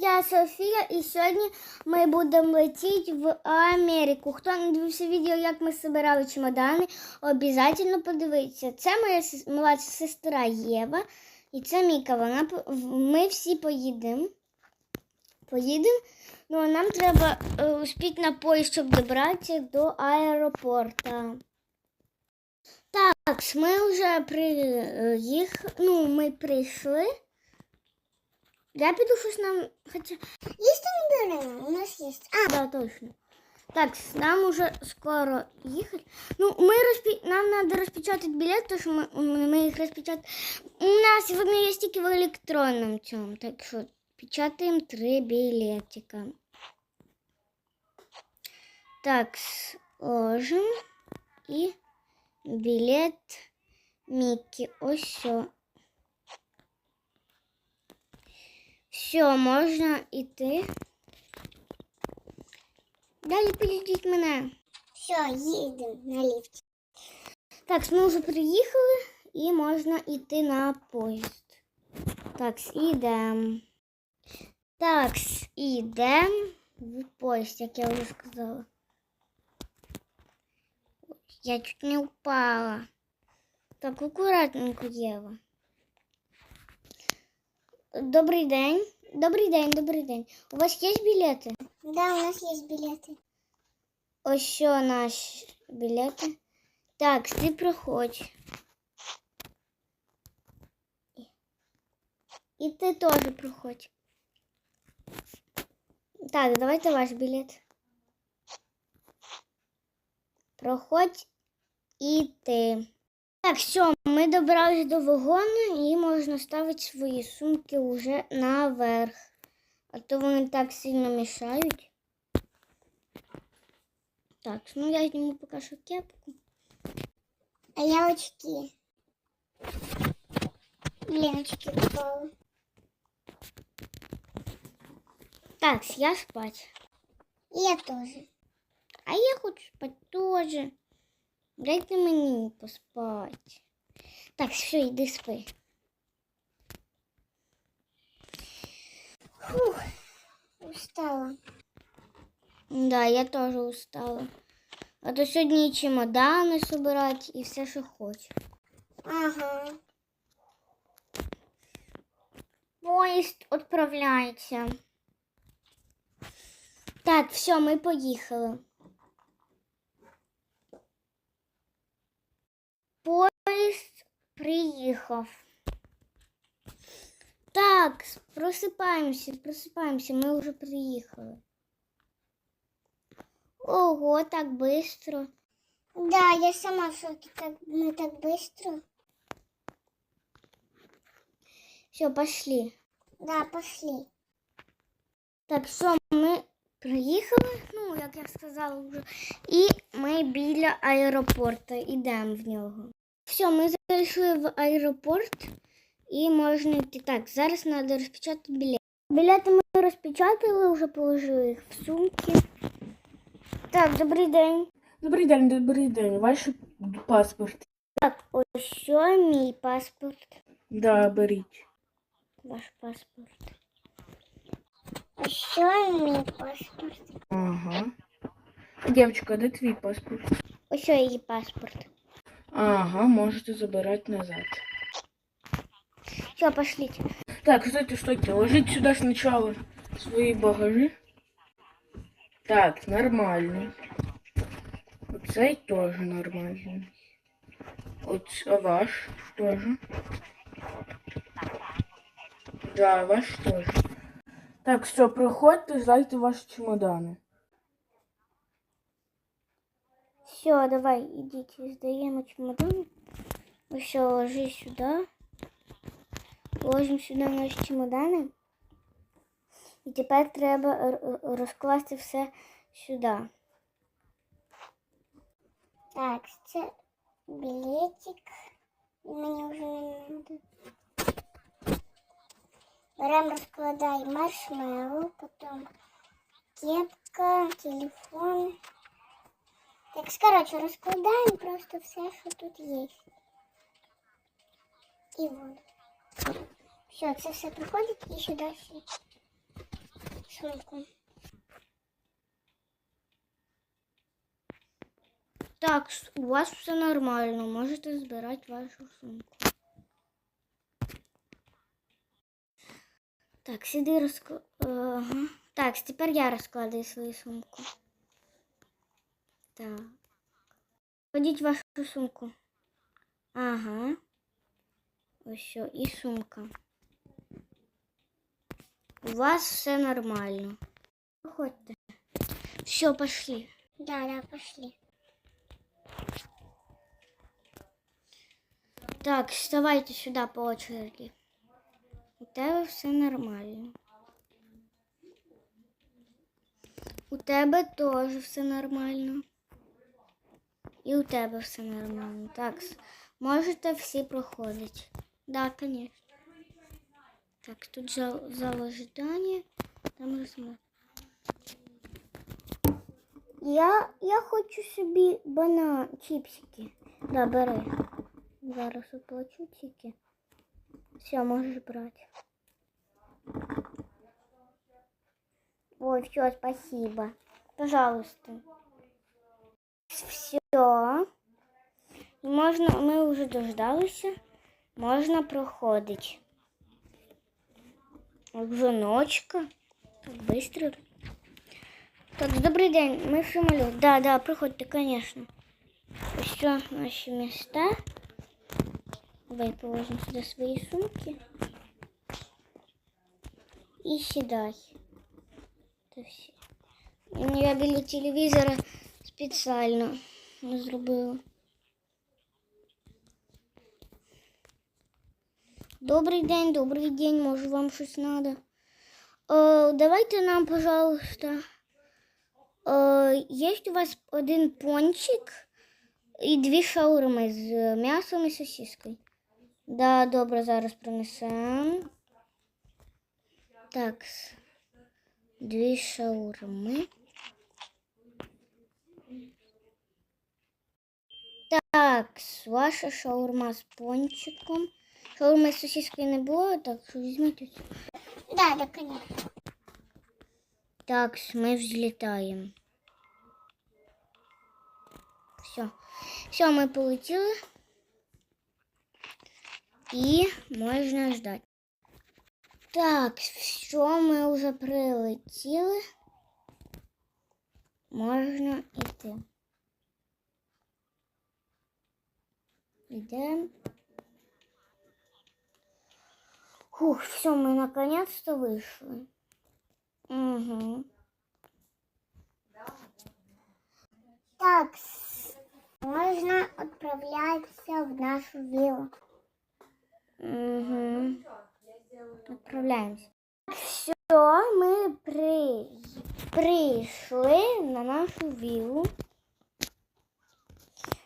я Софія, і сьогодні ми будемо летіти в Америку. Хто не дивився відео, як ми збирали чемодани, обов'язково подивіться. Це моя молодша сестра Єва, і це Міка. Вона ми всі поїдемо. Поїдемо. Ну, а нам треба е, успіти на поїзд, щоб добратися до аеропорта. Так, ми вже приїхали. Ну, ми прийшли. Я піду щось нам. Хоча. Їсти не беремо, у нас є. А, да, точно. Так, с- нам уже скоро їхати. Ну, ми розпі... нам треба розпечатати білет, тому що ми, ми їх розпечатаємо. У нас вони є тільки в електронному цьому, так що печатаємо три білетика. Так, сложим і білет Мікі. Ось все. Все, можна йти. Далі підійдіть мене. Все, їдемо на ліфті. Так, ми вже приїхали і можна йти на поїзд. Так, ідемо. Так, ідемо в поїзд, як я вже сказала. Я чуть не упала. Так, акуратненько, Єва. Добрий день. Добрий день, добрий день. У вас є білети? Да, у нас є білети. Ось що наші білети. Так, ти проходь. І ти теж проходь. Так, давайте ваш білет. Проходь і ти. Так, все, ми добрались до вагону і можна ставити свої сумки уже наверх. А то вони так сильно мішають. Так, ну я зніму поки що кепку. А я очки. Блін, очки. Так, я спать. Я теж. А я хочу спать тоже. Дайте мені поспать. Так, все, йди спи. Фух, устала. Да, я теж устала. А то сьогодні чемодани собирати, і все, що хочу. Ага. Поїзд відправляється. Так, все, ми поїхали. Поїзд приїхав. Так, просипаємося, просипаємося, ми вже приїхали. Ого, так швидко. Да, я сама в шокі. Так, ми так швидко. Все, пошли. Да, пошли. Так, все, ми приїхали, ну, як я сказала вже, і ми біля аеропорту йдемо в нього. Все, ми зайшли в аеропорт і можна йти. Так, зараз треба розпечатати білети. Білети ми розпечатали, вже положили їх в сумки. Так, добрий день. Добрий день, добрий день. Ваш паспорт. Так, ось що мій паспорт. Да, беріть. Ваш паспорт. А що мій паспорт? Ага. Дівчинка, де твій паспорт? Ось що її паспорт. Ага, можете забирати назад. Все, пошліть. Так, стойте, стойте. Ложите сюда сначала свои багажи. Так, нормально. Оцей теж нормальний. Оц... А ваш теж. Да, ваш теж. Так, все, проходьте, здайте ваші чемодани. Все, давай, идите, сдаем чемодан. Все, ложи сюда. Ложим сюди наші чемодани. І тепер треба р- р- розкласти все сюди. Так, це білетик. Мені вже не треба. Беремо, розкладаємо маршмеллоу, потім кепка, телефон. Так, коротше, розкладаємо просто все, що тут є. І воду. Все, це все приходить і сюди все. сумку. Так, у вас все нормально, можете збирати вашу сумку. Так, сиди розкла... Ага. Так, тепер я розкладаю свою сумку. Так. Ходіть вашу сумку. Ага. Ось що, і сумка. У вас все нормально. Проходьте. Все, пошли. Да, да, пошли. Так, вставайте сюди по очереді. У тебе все нормально. У тебе теж все нормально. І у тебе все нормально. Так, с- можете всі проходити. Да, конечно. Так, тут зал, зал ожидания. Там розмов. Я, я хочу собі банан, чіпсики. Да, бери. Зараз оплачу тільки. Все, можеш брати. Ой, все, спасибо. Пожалуйста. Все. Можна, ми вже дождалися. Можна проходити. Вже ночка. Так быстро. Так, добрий день, ми в. Да, да, проходьте, конечно. Все, наші міста. Давай положим сюда свои сумки. И сідай. Це всі. Я біля телевізора спеціально зробила. Добрий день, добрий день, може вам щось надо? Е, давайте нам, пожалуйста. Е, є у вас один пончик і дві шаурми з м'ясом і сосискою. Да, добре, зараз принесемо. Так. с- Дві шаурми. Так, ваша шаурма з пончиком. Шаурми з сосискою не було, так що візьміть оцю. Да, да, конечно. Так, ми взлітаємо. Все. Все, ми полетіли. І можна ждати. Так, все, ми вже прилетіли. Можна йти. Йдемо. Ух, все, ми наконец-то вийшли. Угу. Так, можно отправляться в нашу виллу. Угу. Отправляємося. Все, ми при... прийшли на нашу віллу.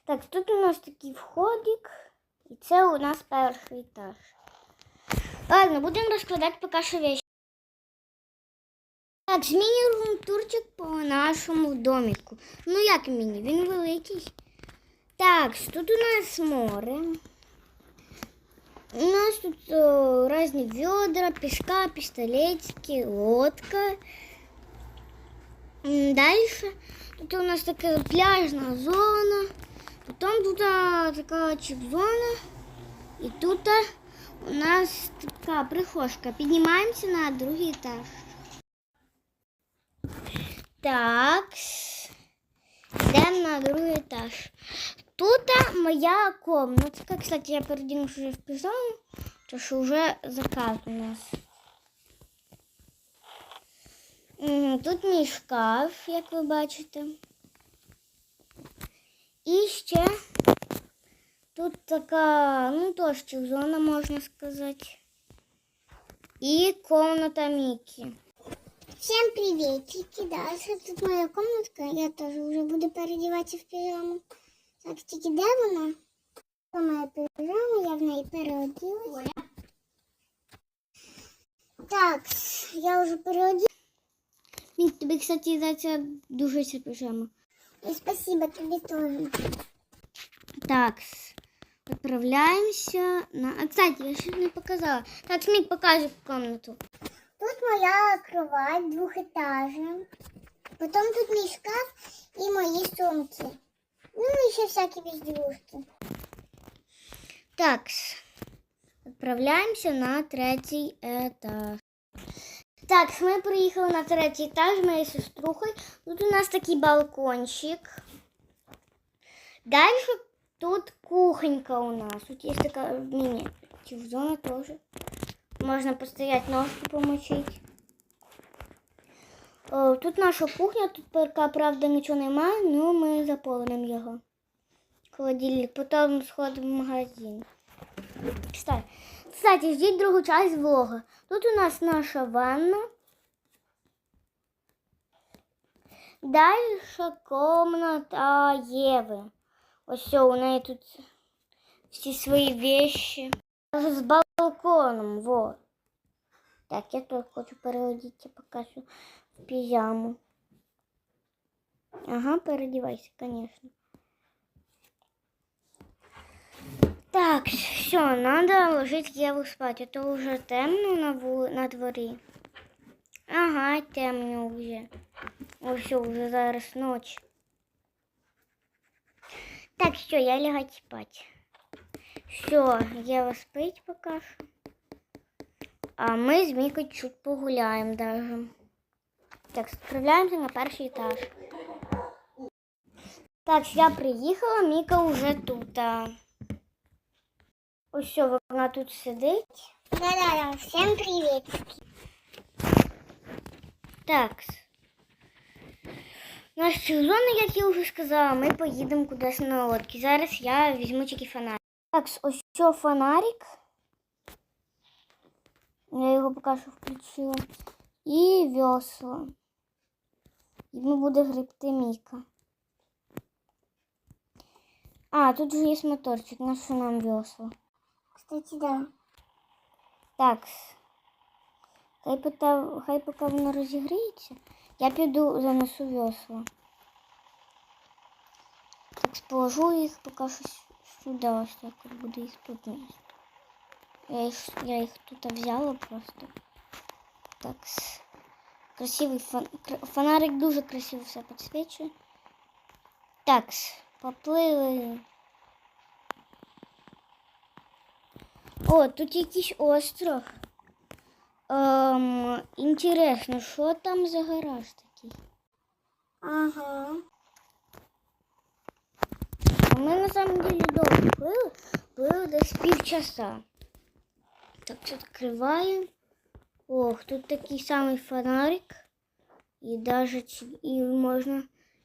Так, тут у нас такий входик. І це у нас перший етаж. Ладно, будемо розкладати поки що вещи. Так, змінюємо турчик по нашому домику. Ну як міні? Він великий. Так, тут у нас море. У нас тут э, разные ведра, песка, пистолетики, лодка. Дальше тут у нас такая пляжная зона. Потом тут а, такая чип-зона. И тут у нас такая прихожка. Поднимаемся на другий этаж. Так. Йдемо на другий етаж. Тут моя комнатка. Кстати, я передінусь вже в піжаму, тому що вже заказ у нас. Тут мій шкаф, як ви бачите. І ще тут така, ну теж зона, можна сказати. І комната Мікі. Всем приветики, да, тут моя комнатка, я тоже уже буду переодеваться в пижаму. Так, тільки де вона? Це моя пижама, я в неї переоділася. Так, я вже переоділася. Мік, тобі, кстати, за дуже ця піжама. І спасибо тобі теж. Так, с- отправляемся на... А, кстати, я еще не показала. Так, Смик, показывай комнату. Тут тут моя кровать двухэтажная. Потом тут мій шкаф і мої сумки. Ну і ще всякі безделушки. Так, відправляємося на третій етаж. Так, ми приїхали на третій етаж моєю сеструхою. Тут у нас такий балкончик. Далі тут кухонька у нас. Тут є така міні зона теж. Можна постояти ножки помочити. О, тут наша кухня, тут поки, правда, нічого немає, але ми заповнимо його. Холодильник, потім сходимо в магазин. Кстати, кстати, ждіть другу часть влога. Тут у нас наша ванна. Дальше комната Єви. Ось все, у неї тут всі свої вещи. З балконом, вот. Так, я тут хочу переодіться поки що в піжаму. Ага, переодівайся, конечно. Так, все, надо ложить Еву спать, а то уже темно на, на дворі. Ага, темно вже. Все, вже зараз ночь. Так, все, я лягать спать. Все, Ева спить пока що. А ми з Мікою чуть погуляємо даже. Так, справляємося на перший етаж. Так, я приїхала, Міка вже тут. Ось що вона тут сидить. Да-да-да, всем привет. Так. Наш сезон, як я вже сказала, ми поїдемо кудись на лодці. Зараз я візьму тільки фонарик. Так, ось що фонарик. Я його поки що включила. І весла. І ми буде гребти Міка. А, тут же є моторчик, на що нам весла. Кстати, да. Так. Хай, пота... Хай поки воно розігріється, я піду занесу весла. Так, положу їх поки що с- сюди, ось так от буду їх тут. Я їх, я їх тут взяла просто. Так. Красивий фон... фонарик дуже красиво все підсвічує. Так, поплили. О, тут якийсь остров. Ем, інтересно, що там за гараж такий? Ага. Ми на самом деле довго плили, плили десь півчаса. Так, це відкриваємо. Ох, тут такий самий фонарик. І даже і можна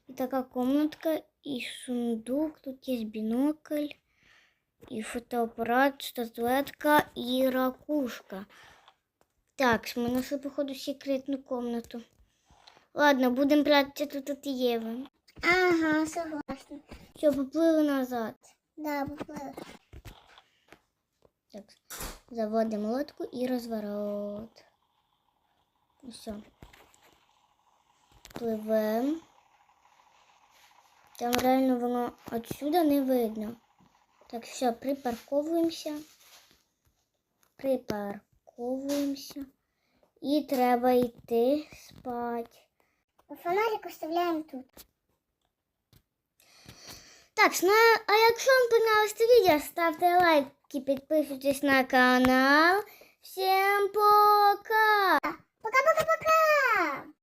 і така комнатка, і сундук, тут є бінокль, і фотоапарат, статуетка, і ракушка. Так, ми знайшли, походу, секретну комнату. Ладно, будемо прятатися тут от Єви. Ага, согласна. Все, поплили назад. Да, поплыла. Так, заводимо лодку і розворот. Все. Пливемо. Там реально воно отсюда не видно. Так, все, припарковуємося. Припарковуємося. І треба йти спати. Фонарик оставляем тут. Так, ну, а якщо вам понравилось це відео, ставте лайки, підписуйтесь на канал. Всім пока! Пока-пока-пока!